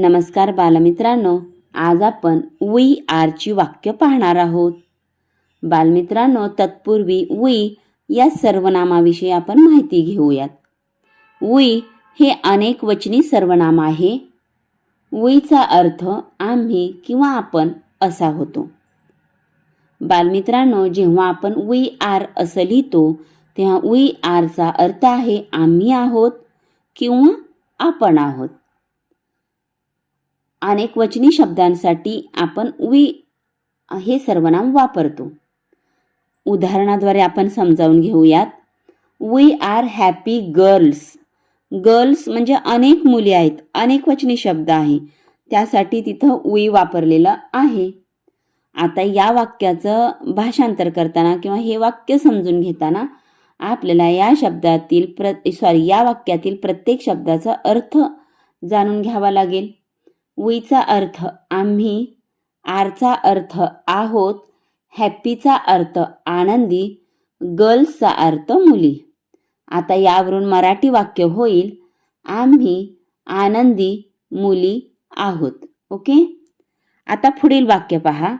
नमस्कार बालमित्रांनो आज आपण वी आरची वाक्य पाहणार आहोत. बालमित्रांनो तत्पूर्वी वी या सर्वनामाविषयी आपण माहिती घेऊयात. वी हे अनेक वचनी सर्वनाम आहे. वीचा अर्थ आम्ही किंवा आपण असा होतो. बालमित्रांनो जेव्हा आपण वी आर असं लिहितो तेव्हा वी आरचा अर्थ आहे आम्ही आहोत किंवा आपण आहोत. अनेक वचनी शब्दांसाठी आपण वी हे सर्वनाम वापरतो. उदाहरणाद्वारे आपण समजावून घेऊयात. We are happy girls girls म्हणजे अनेक मुली आहेत अनेक वचनी शब्द आहे. त्यासाठी तिथं वी वापरलेलं आहे. आता या वाक्याचं भाषांतर करताना किंवा हे वाक्य समजून घेताना आपल्याला या शब्दातील प्र सॉरी या वाक्यातील प्रत्येक शब्दाचा अर्थ जाणून घ्यावा लागेल. वीचा अर्थ आम्ही आरचा अर्थ आहोत हॅपीचा अर्थ आनंदी गर्ल्सचा अर्थ मुली. आता यावरून मराठी वाक्य होईल आम्ही आनंदी मुली आहोत. ओके? आता पुढील वाक्य पहा.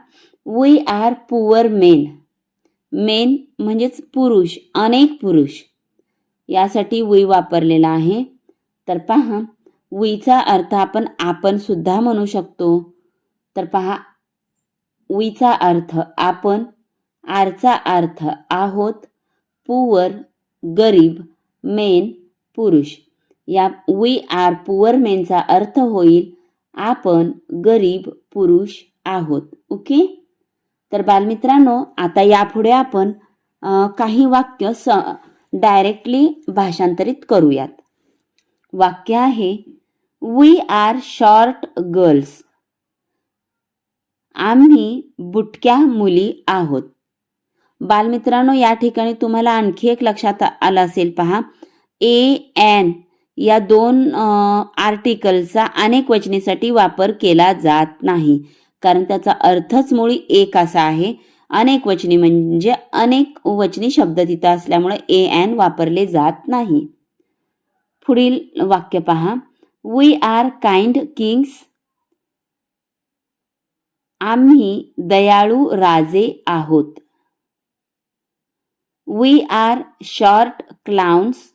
We are poor men men म्हणजेच पुरुष अनेक पुरुष. यासाठी वी वापरलेला आहे. तर पहा. वीचा अर्थ आपण आपण सुद्धा म्हणू शकतो. तर पहा वीचा अर्थ आपण आरचा अर्थ आहोत पुवर गरीब मेन पुरुष. या वी आर पुअर मेनचा अर्थ होईल आपण गरीब पुरुष आहोत. ओके? तर बालमित्रांनो आता यापुढे आपण काही वाक्य स डायरेक्टली भाषांतरित करूयात. वाक्य आहे वी आर शॉर्ट गर्ल्स आम्ही बुटक्या मुली आहोत. बालमित्रांनो या ठिकाणी तुम्हाला आणखी एक लक्षात आलं असेल पहा. ए एन या दोन आर्टिकलचा अनेक वचनेसाठी वापर केला जात नाही. कारण त्याचा अर्थच मुळी एक असा आहे. अनेक वचनी म्हणजे अनेक वचनी शब्द तिथं असल्यामुळे ए एन वापरले जात नाही. पुढील वाक्य पहा. वी आर काइंड किंग्स आम्ही दयाळू राजे आहोत. वी आर शॉर्ट क्लाउन्स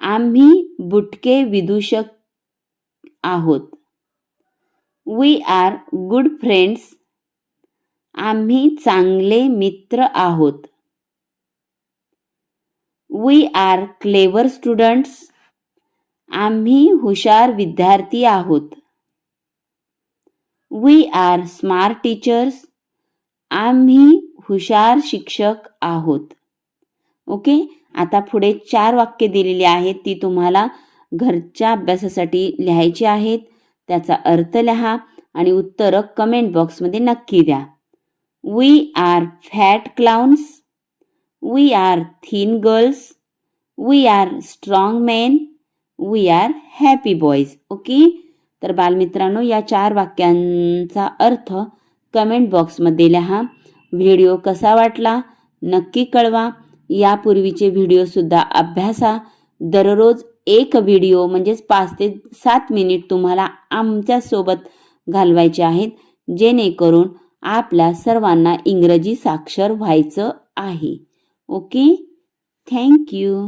आम्ही बुटके विदूषक आहोत. वी आर गुड फ्रेंड्स आम्ही चांगले मित्र आहोत. वी आर क्लेवर स्टुडंट्स आम्ही हुशार विद्यार्थी आहोत. वी आर स्मार्ट टीचर्स आम्ही हुशार शिक्षक आहोत. ओके आता पुढे चार वाक्य दिलेली आहेत. ती तुम्हाला घरच्या अभ्यासासाठी लिहायची आहेत. त्याचा अर्थ लिहा आणि उत्तरं कमेंट बॉक्समध्ये नक्की द्या. We are fat clowns we are thin girls we are strong men we are happy boys okay तर बालमित्रांनो या चार वाक्यांचा अर्थ कमेंट बॉक्समध्ये लिहा. व्हिडिओ कसा वाटला? नक्की कळवा. यापूर्वीचे व्हिडिओसुद्धा अभ्यासा. दररोज एक व्हिडिओ म्हणजेच पाच ते सात मिनिट तुम्हाला आमच्यासोबत घालवायचे आहेत. जेणेकरून आपल्या सर्वांना इंग्रजी साक्षर व्हायचं आहे. Okay thank you